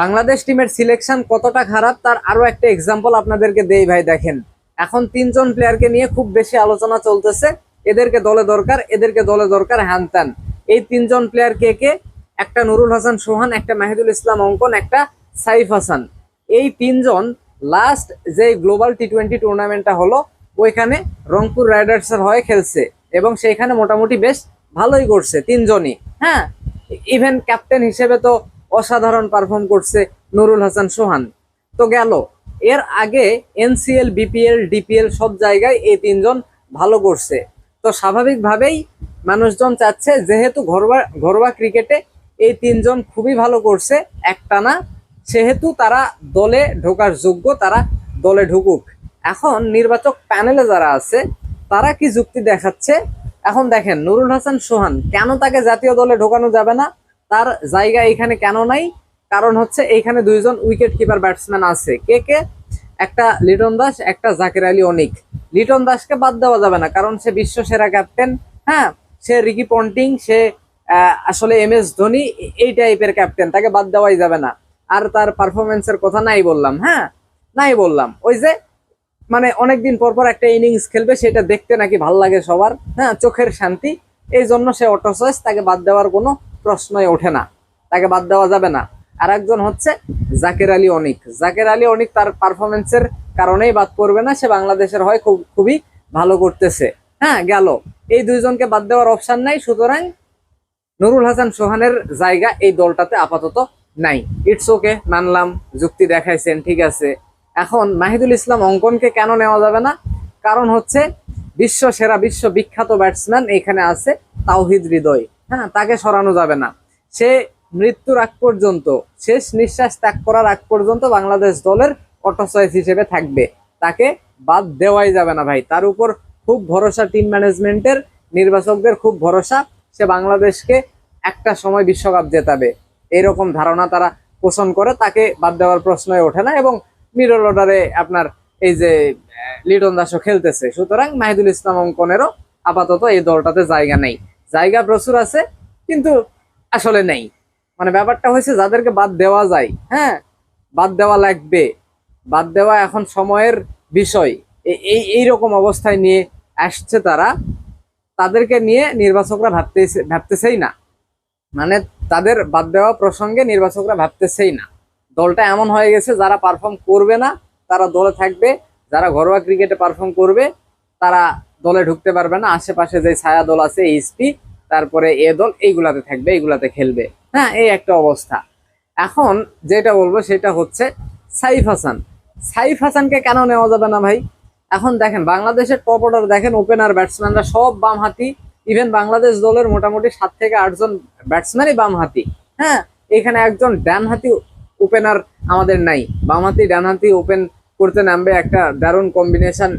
বাংলাদেশ টিমের সিলেকশন কতটা খারাপ তার আরও একটা এক্সাম্পল আপনাদেরকে দেই ভাই, দেখেন। এখন তিনজন প্লেয়ারকে নিয়ে খুব বেশি আলোচনা চলতেছে। এদেরকে দলে দরকার, এদেরকে দলে দরকার হ্যান ত্যান। এই তিনজন প্লেয়ার কে কে? একটা নুরুল হাসান সোহান, একটা মাহিদুল ইসলাম অঙ্কন, একটা সাইফ হাসান। এই তিনজন লাস্ট যে গ্লোবাল টি টোয়েন্টি টুর্নামেন্টটা হলো, ওইখানে রংপুর রাইডার্সের হয়ে খেলছে এবং সেইখানে মোটামুটি বেশ ভালোই করছে তিনজনই। হ্যাঁ ইভেন ক্যাপ্টেন হিসেবে তো অসাধারণ পারফর্ম করছে নুরুল হাসান সোহান। তো গেল। এর আগে এনসিএল বিপিএল ডিপিএল সব জায়গায় এই তিনজন ভালো করছে। তো স্বাভাবিকভাবেই মানুষজন চাচ্ছে যেহেতু ঘরোয়া ঘরোয়া ক্রিকেটে এই তিনজন খুবই ভালো করছে, একটানা। সেহেতু তারা দলে ঢোকার যোগ্য, তারা দলে ঢুকুক। এখন নির্বাচক প্যানেলে যারা আছে, তারা কি যুক্তি দেখাচ্ছে? এখন দেখেন, নুরুল হাসান সোহান, কেন তাকে জাতীয় দলে ঢোকানো যাবে না? তার জায়গা এখানে কেন নাই? কারণ হচ্ছে এইখানে দুইজন উইকেট কিপার ব্যাটসম্যান আছে। কে কে? একটা লিটন দাস, একটা জাকির আলী অনিক। লিটন দাসকে বাদ দেওয়া যাবে না, কারণ সে বিশ্ব সেরা ক্যাপ্টেন হ্যাঁ? সে রিকি পন্টিং, সে আসলে এম এস ধোনি, এই টাইপের ক্যাপ্টেন তাকে বাদ দেওয়াই যাবে না। আর তার পারফরমেন্সের কথা নাই বললাম হ্যাঁ? নাই বললাম। ওই যে মানে অনেকদিন পর পর একটা ইনিংস খেলবে, সেটা দেখতে নাকি ভালো লাগে সবার হ্যাঁ? চোখের শান্তি। এই জন্য সে অটো চয়েস তাকে বাদ দেওয়ার কোনো প্রশ্নই ওঠে না। তাকে বাদ দেওয়া যাবে না। আর একজন হচ্ছে জাকের আলী অনিক। জাকের আলী অনিক তার পারফরমেন্সের কারণেই বাদ পড়বে না, সে বাংলাদেশের হয় খুব, খুবই ভালো করতেছে। হ্যাঁ গেল। এই দুইজনকে বাদ দেওয়ার অপশান নাই, সুতরাং নুরুল হাসান সোহানের জায়গা এই দলটাতে আপাতত নাই। ইটস ওকে মানলাম, যুক্তি দেখাইছেন, ঠিক আছে। এখন মাহিদুল ইসলাম অঙ্কনকে কেন নেওয়া যাবে না? কারণ হচ্ছে বিশ্ব সেরা বিশ্ব বিখ্যাত ব্যাটসম্যান এখানে আছে তাওহিদ হৃদয়। হ্যাঁ তাকে সরানো যাবে না। সে মৃত্যুর আগ পর্যন্ত, শেষ নিঃশ্বাস ত্যাগ করার আগ পর্যন্ত বাংলাদেশ দলের অটো চয়েস হিসেবে থাকবে। তাকে বাদ দেওয়াই যাবে না ভাই। তার উপর খুব ভরসা টিম ম্যানেজমেন্টের নির্বাচকদের খুব ভরসা। সে বাংলাদেশকে একটা সময় বিশ্বকাপ জেতাবে। এরকম ধারণা তারা পোষণ করে। তাকে বাদ দেওয়ার প্রশ্নই ওঠে না এবং মিডল অর্ডারে আপনার এই যে, লিটন দাসও খেলতেছে। সুতরাং মাহিদুল ইসলাম অঙ্কনেরও আপাতত এই দলটাতে জায়গা নেই। জায়গা প্রচুর আছে, কিন্তু আসলে নেই। মানে ব্যাপারটা হয়েছে যাদেরকে বাদ দেওয়া যায় হ্যাঁ? বাদ দেওয়া লাগবে। বাদ দেওয়া এখন সময়ের বিষয়। এ- এই রকম অবস্থায় নিয়ে আসছে তারা। তাদেরকে নিয়ে নির্বাচকরা ভাবতে ভাবতেছেই না। মানে তাদের বাদ দেওয়া প্রসঙ্গে নির্বাচকরা ভাবতেছেই না। দলটা এমন হয়ে গেছে, যারা পারফর্ম করবে না, তারা দলে থাকবে। যারা ঘরোয়া ক্রিকেটে পারফর্ম করবে, তারা দলে ঢুকতে পারবে না। আশেপাশে যে ছায়া দল আছে এইচপি তারপরে এ দল, এইগুলাতে থাকবে, এইগুলাতে খেলবে। হ্যাঁ এই একটা অবস্থা। এখন যেটা বলব, সেটা হচ্ছে সাইফ হাসান। সাইফ হাসানকে কেন নেওয়া যাবে না ভাই? এখন দেখেন, বাংলাদেশের টপ অর্ডার দেখেন ওপেনার ব্যাটসম্যানরা সব বাম হাতি ইভেন বাংলাদেশ দলের মোটামুটি সাত থেকে আটজন ব্যাটসম্যানই বাম হাতি হ্যাঁ এখানে একজন ডান হাতি ওপেনার আমাদের নাই। বাম হাতি ডান হাতি ওপেন করতে নামবে একটা দারুণ কম্বিনেশন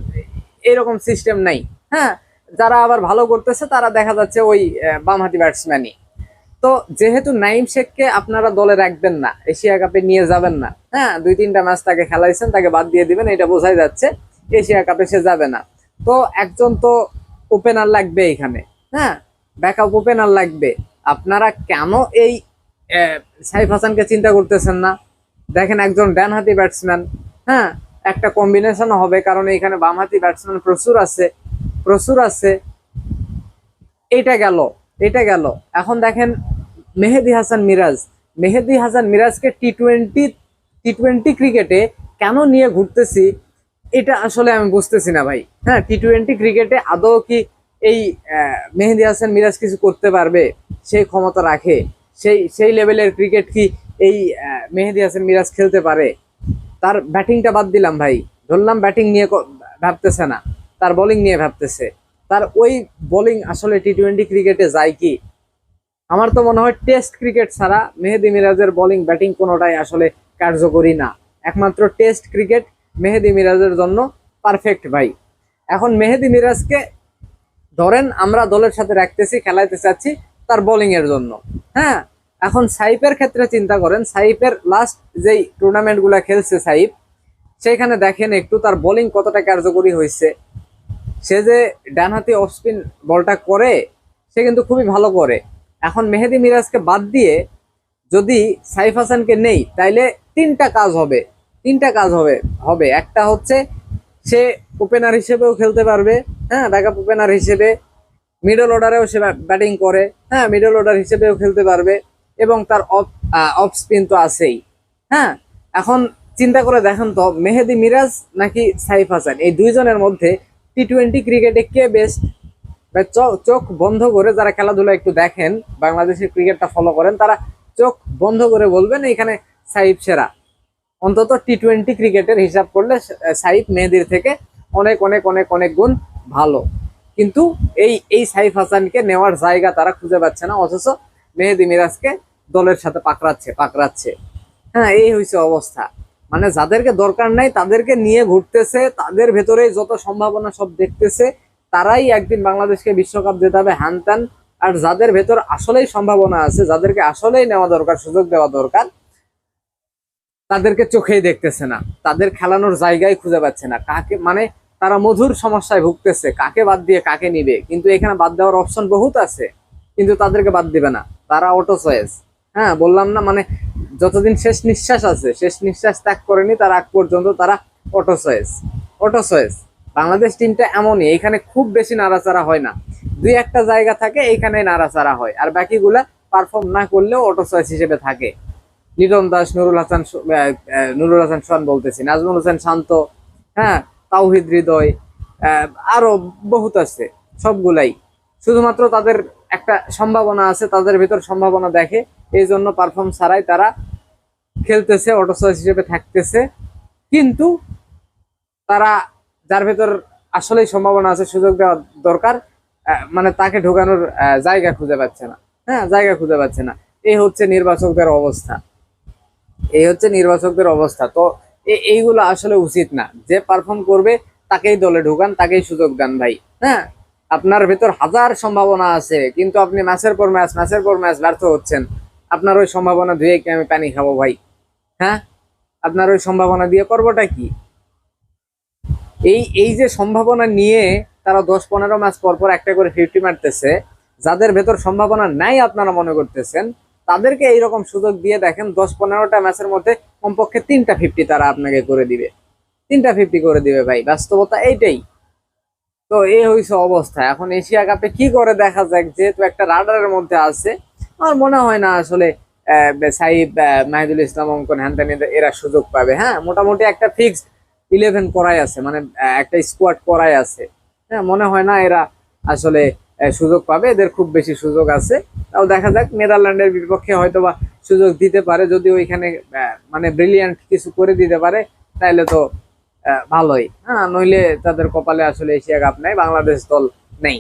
এরকম সিস্টেম নাই। হ্যাঁ? যারা আবার ভালো করতেছে, তারা দেখা যাচ্ছে ওই বামহাতি ব্যাটসম্যানই তো যেহেতু নাইম শেখকে আপনারা দলে রাখবেন না, এশিয়া কাপে নিয়ে যাবেন না হ্যাঁ? দুই তিনটা ম্যাচ তাকে খেলাইছেন, তাকে বাদ দিয়ে দিবেন, এটা বোঝাই যাচ্ছে, এশিয়া কাপে সে যাবে না। তো একজন তো ওপেনার লাগবে এখানে হ্যাঁ? ব্যাকআপ ওপেনার লাগবে। আপনারা কেন এই সাইফ হাসানকে চিন্তা করতেছেন না? দেখেন একজন ডানহাতি ব্যাটসম্যান হ্যাঁ? একটা কম্বিনেশন হবে, কারণ এখানে বামহাতি ব্যাটসম্যান প্রচুর আছে প্রচুর আছে। এটা গেল এটা গেল। এখন দেখেন মেহেদি হাসান মিরাজ, মেহেদি হাসান মিরাজকে টি টোয়েন্টি টি টোয়েন্টি ক্রিকেটে কেন নিয়ে ঘুরতেছি, এটা আসলে আমি বুঝতেছি না ভাই। হ্যাঁ টি টোয়েন্টি ক্রিকেটে আদৌ কি এই মেহেদি হাসান মিরাজ কিছু করতে পারবে, সেই ক্ষমতা রাখে, সেই সেই লেভেলের ক্রিকেট কি এই মেহেদি হাসান মিরাজ খেলতে পারে? তার ব্যাটিংটা বাদ দিলাম ভাই। ধরলাম ব্যাটিং নিয়ে ভাবতেছে না। তার বোলিং নিয়ে ভাবতেছে। তার ওই বোলিং আসলে টি টোয়েন্টি ক্রিকেটে যায় কি? আমার তো মনে হয় টেস্ট ক্রিকেট ছাড়া মেহেদি মিরাজের বোলিং ব্যাটিং কোনোটাই আসলে কার্যকরী না। একমাত্র টেস্ট ক্রিকেট মেহেদি মিরাজের জন্য পারফেক্ট ভাই। এখন মেহেদি মিরাজকে ধরেন আমরা দলের সাথে রাখতেছি, খেলাইতে চাচ্ছি তার বোলিং এর জন্য। হ্যাঁ এখন সাইপের ক্ষেত্রে চিন্তা করেন সাইপের লাস্ট যেই টুর্নামেন্টগুলো খেলছে সাইপ সেখানে দেখেন একটু তার বোলিং কতটা কার্যকরী হয়েছে। সে যে ডানহাতি অফ স্পিন বলটা করে, সে কিন্তু খুবই ভালো করে। এখন মেহেদি মিরাজকে বাদ দিয়ে যদি সাইফ হাসানকে নেই, তাইলে তিনটা কাজ হবে। তিনটা কাজ হবে হবে। একটা হচ্ছে সে ওপেনার হিসেবেও খেলতে পারবে হ্যাঁ ব্যাকআপ ওপেনার হিসেবে। মিডল অর্ডারেও সে ব্যাটিং করে হ্যাঁ মিডল অর্ডার হিসেবেও খেলতে পারবে। এবং তার অফ স্পিন তো আছেই। হ্যাঁ? এখন চিন্তা করে দেখেন তো, মেহেদি মিরাজ নাকি সাইফ হাসান? এই দুইজনের মধ্যে টি টোয়েন্টি ক্রিকেটে কে বেস্ট চোখ বন্ধ করে যারা খেলাধুলা একটু দেখেন, বাংলাদেশের ক্রিকেটটা ফলো করেন, তারা চোখ বন্ধ করে বলবেন এখানে সাইফ সেরা। অন্তত টি টোয়েন্টি ক্রিকেটের হিসাব করলে সাইফ মেহেদির থেকে অনেক অনেক অনেক অনেক গুণ ভালো। কিন্তু এই এই সাইফ হাসানকে নেওয়ার জায়গা তারা খুঁজে পাচ্ছে না, অথচ মেহেদি মিরাজকে দলের সাথে পাকড়াচ্ছে পাকড়াচ্ছে। হ্যাঁ এই হয়েছে অবস্থা। মানে যাদেরকে দরকার নাই, তাদেরকে নিয়ে ঘুরতেছে, তাদের ভেতরে যত সম্ভাবনা সব দেখতেছে, তারাই একদিন বাংলাদেশকে বিশ্বকাপ দিতে হবে হ্যান ত্যান। আর যাদের ভেতর আসলেই সম্ভাবনা আছে, যাদেরকে আসলেই নেওয়া দরকার, সুযোগ দেওয়া দরকার, তাদেরকে চোখেই দেখতেছে না। তাদের খেলানোর জায়গায় খুঁজে পাচ্ছে না। কাকে মানে তারা মধুর সমস্যায় ভুগতেছে, কাকে বাদ দিয়ে কাকে নিবে। কিন্তু এখানে বাদ দেওয়ার অপশন বহুত আছে, কিন্তু তাদেরকে বাদ দিবে না। তারা অটো চয়েস হ্যাঁ বললাম না মানে যতদিন শেষ নিঃশ্বাস আছে শেষ নিঃশ্বাস ত্যাগ করেনি তার আগ পর্যন্ত তারা অটো চয়েস অটো বাংলাদেশ টিমটা এমনই এখানে খুব বেশি নাড়াচাড়া হয় না। দুই একটা জায়গা থাকে এইখানে নাড়াচাড়া হয়। আর বাকিগুলা পারফর্ম না করলেও অটো চয়েস হিসেবে থাকে। লিটন দাস নুরুল হাসান নুরুল হাসান সোহান বলতেছি নাজমুল হোসেন শান্ত হ্যাঁ তাওহিদ হৃদয় আহ, আরও বহুত আছে সবগুলাই। শুধুমাত্র তাদের একটা সম্ভাবনা আছে তাদের ভিতর সম্ভাবনা দেখে এই জন্য পারফর্ম ছাড়াই তারা খেলতেছে অটো হিসেবে থাকতেছে। কিন্তু তারা যার ভেতর আসলেই সম্ভাবনা আছে, সুযোগ দেওয়া দরকার মানে তাকে ঢোকানোর জায়গা খুঁজে পাচ্ছে না। হ্যাঁ জায়গা খুঁজে পাচ্ছে না। এই হচ্ছে নির্বাচকদের অবস্থা। এই হচ্ছে নির্বাচকদের অবস্থা। তো এইগুলো আসলে উচিত না। যে পারফর্ম করবে, তাকেই দলে ঢোকান, তাকেই সুযোগ দেন ভাই। হ্যাঁ আপনার ভেতর হাজার সম্ভাবনা আছে, কিন্তু আপনি ম্যাচের পর ম্যাচ, ম্যাচের পর ম্যাচ ব্যর্থ হচ্ছেন। আপনার ওই সম্ভাবনা ধুয়ে কি আমি পানি খাব ভাই? হ্যাঁ? আপনার ওই সম্ভাবনা দিয়ে করবোটা কি? এই এই যে সম্ভাবনা নিয়ে তারা দশ পনেরো ম্যাচ পর পর একটা করে ফিফটি মারতেছে, যাদের ভেতর সম্ভাবনা নাই আপনারা মনে করতেছেন, তাদেরকে এইরকম সুযোগ দিয়ে দেখেন দশ পনেরোটা ম্যাচের মধ্যে কমপক্ষে তিনটা ফিফটি তারা আপনাকে করে দিবে। তিনটা ফিফটি করে দিবে ভাই, বাস্তবতা এইটাই। তো এই হয়েছে অবস্থা। এখন এশিয়া কাপে কি করে দেখা যাক, যেহেতু একটা রাডারের মধ্যে আছে আমার মনে হয় না আসলে আহ, মাহিদুল ইসলাম অঙ্কন হ্যান এরা সুযোগ পাবে। হ্যাঁ মোটামুটি একটা ফিক্সড ইলেভেন করাই আছে মানে একটা স্কোয়াড করাই আছে। হ্যাঁ মনে হয় না এরা আসলে সুযোগ পাবে। এদের খুব বেশি সুযোগ আছে। তাও দেখা যাক নেদারল্যান্ডের বিপক্ষে হয়তো বা সুযোগ দিতে পারে। যদি ওইখানে মানে ব্রিলিয়ান্ট কিছু করে দিতে পারে তাহলে তো ভালোই। হ্যাঁ নইলে তাদের কপালে আসলে এশিয়া কাপ নেই বাংলাদেশ দল নেই।